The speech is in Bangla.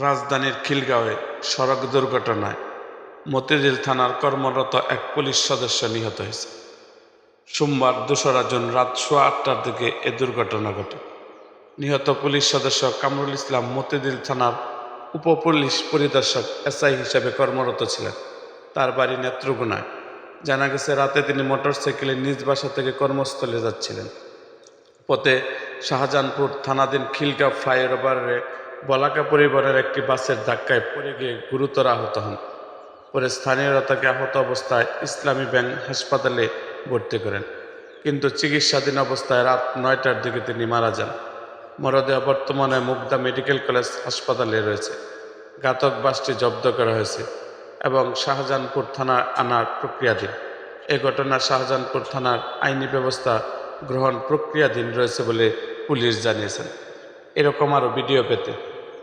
রাজধানীর খিলগাঁওয়ে সড়ক দুর্ঘটনায় মতিঝিল থানার কর্মরত এক পুলিশ সদস্য নিহত হয়েছে। সোমবার দোসরা জুন রাত সোয়া আটটার দিকে এ দুর্ঘটনা ঘটে। নিহত পুলিশ সদস্য কামরুল ইসলাম মতিঝিল থানার উপপুলিশ পরিদর্শক এসআই হিসেবে কর্মরত ছিলেন। তার বাড়ি নেত্রকোনায়। জানা গেছে, রাতে তিনি মোটরসাইকেলে নিজ বাসা থেকে কর্মস্থলে যাচ্ছিলেন। পথে শাহজাহানপুর থানাধীন খিলগাঁও ফ্লাইওভারে বলাকা পরিবারের একটি বাসের ধাক্কায় পড়ে গিয়ে গুরুতর আহত হন। পরে স্থানীয়রা তাকে আহত অবস্থায় ইসলামী ব্যাংক হাসপাতালে ভর্তি করেন। কিন্তু চিকিৎসাধীন অবস্থায় রাত নয়টার দিকে তিনি মারা যান। মরদেহ বর্তমানে মুগদা মেডিকেল কলেজ হাসপাতালে রয়েছে। ঘাতক বাসটি জব্দ করা হয়েছে এবং শাহজাহানপুর থানা আনার প্রক্রিয়াধীন। এ ঘটনা শাহজাহানপুর থানার আইনি ব্যবস্থা গ্রহণ প্রক্রিয়াধীন রয়েছে বলে পুলিশ জানিয়েছেন। এরকম আরও ভিডিও পেতে